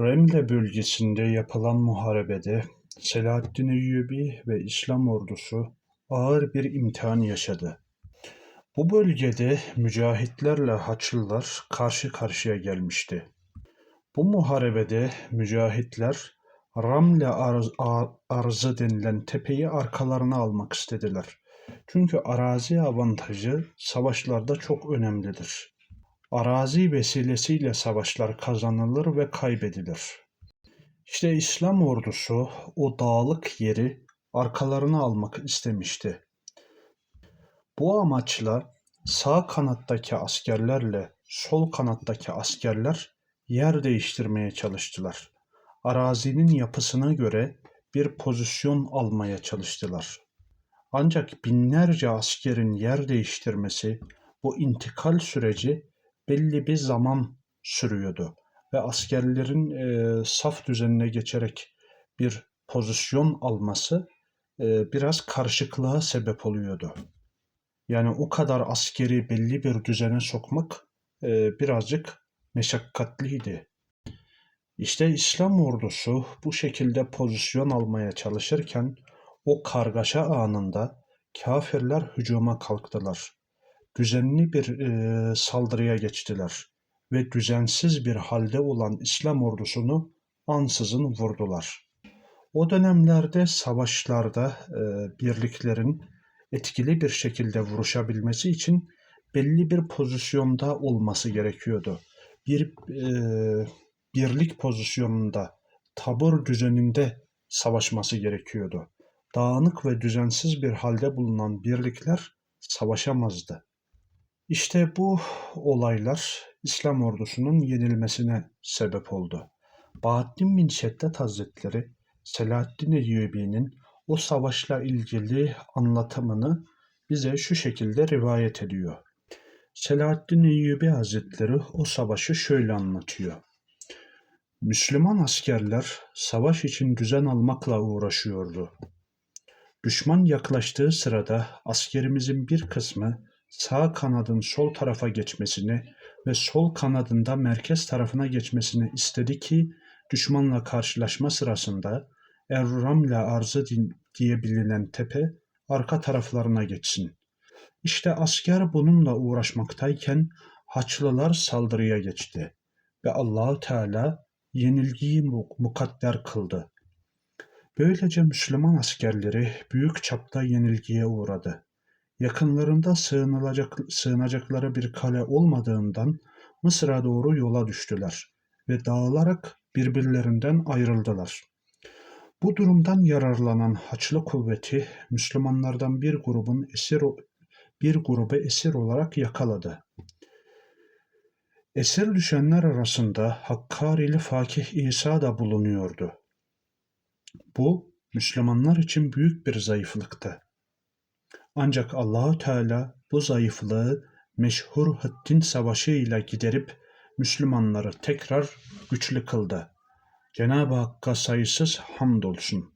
Remle bölgesinde yapılan muharebede Selahaddin Eyyubi ve İslam ordusu ağır bir imtihan yaşadı. Bu bölgede mücahitlerle Haçlılar karşı karşıya gelmişti. Bu muharebede mücahitler Ramle arz, arzı denilen tepeyi arkalarına almak istediler. Çünkü arazi avantajı savaşlarda çok önemlidir. Arazi vesilesiyle savaşlar kazanılır ve kaybedilir. İşte İslam ordusu o dağlık yeri arkalarına almak istemişti. Bu amaçla sağ kanattaki askerlerle sol kanattaki askerler yer değiştirmeye çalıştılar. Arazinin yapısına göre bir pozisyon almaya çalıştılar. Ancak binlerce askerin yer değiştirmesi, bu intikal süreci belli bir zaman sürüyordu ve askerlerin e, saf düzenine geçerek bir pozisyon alması e, biraz karışıklığa sebep oluyordu. Yani o kadar askeri belli bir düzene sokmak e, birazcık meşakkatliydi. İşte İslam ordusu bu şekilde pozisyon almaya çalışırken o kargaşa anında kafirler hücuma kalktılar. Düzenli bir e, saldırıya geçtiler ve düzensiz bir halde olan İslam ordusunu ansızın vurdular. O dönemlerde savaşlarda e, birliklerin etkili bir şekilde vuruşabilmesi için belli bir pozisyonda olması gerekiyordu. Bir e, birlik pozisyonunda, tabur düzeninde savaşması gerekiyordu. Dağınık ve düzensiz bir halde bulunan birlikler savaşamazdı. İşte bu olaylar İslam ordusunun yenilmesine sebep oldu. Bahattin bin Şeddet Hazretleri Selahaddin Eyyubi'nin o savaşla ilgili anlatımını bize şu şekilde rivayet ediyor. Selahaddin Eyyubi Hazretleri o savaşı şöyle anlatıyor. Müslüman askerler savaş için düzen almakla uğraşıyordu. Düşman yaklaştığı sırada askerimizin bir kısmı sağ kanadın sol tarafa geçmesini ve sol kanadında merkez tarafına geçmesini istedi ki düşmanla karşılaşma sırasında Erramle arzı diye bilinen tepe arka taraflarına geçsin. İşte asker bununla uğraşmaktayken Haçlılar saldırıya geçti ve Allahu Teala yenilgiyi mukadder kıldı. Böylece Müslüman askerleri büyük çapta yenilgiye uğradı. Yakınlarında sığınılacak, sığınacakları bir kale olmadığından Mısır'a doğru yola düştüler ve dağılarak birbirlerinden ayrıldılar. Bu durumdan yararlanan Haçlı kuvveti Müslümanlardan bir grubun esir bir grubu esir olarak yakaladı. Esir düşenler arasında Hakkarili Fakih İsa da bulunuyordu. Bu Müslümanlar için büyük bir zayıflıktı. Ancak Allahu Teala bu zayıflığı meşhur Hıttin Savaşı ile giderip Müslümanları tekrar güçlü kıldı. Cenab-ı Hakk'a sayısız hamdolsun.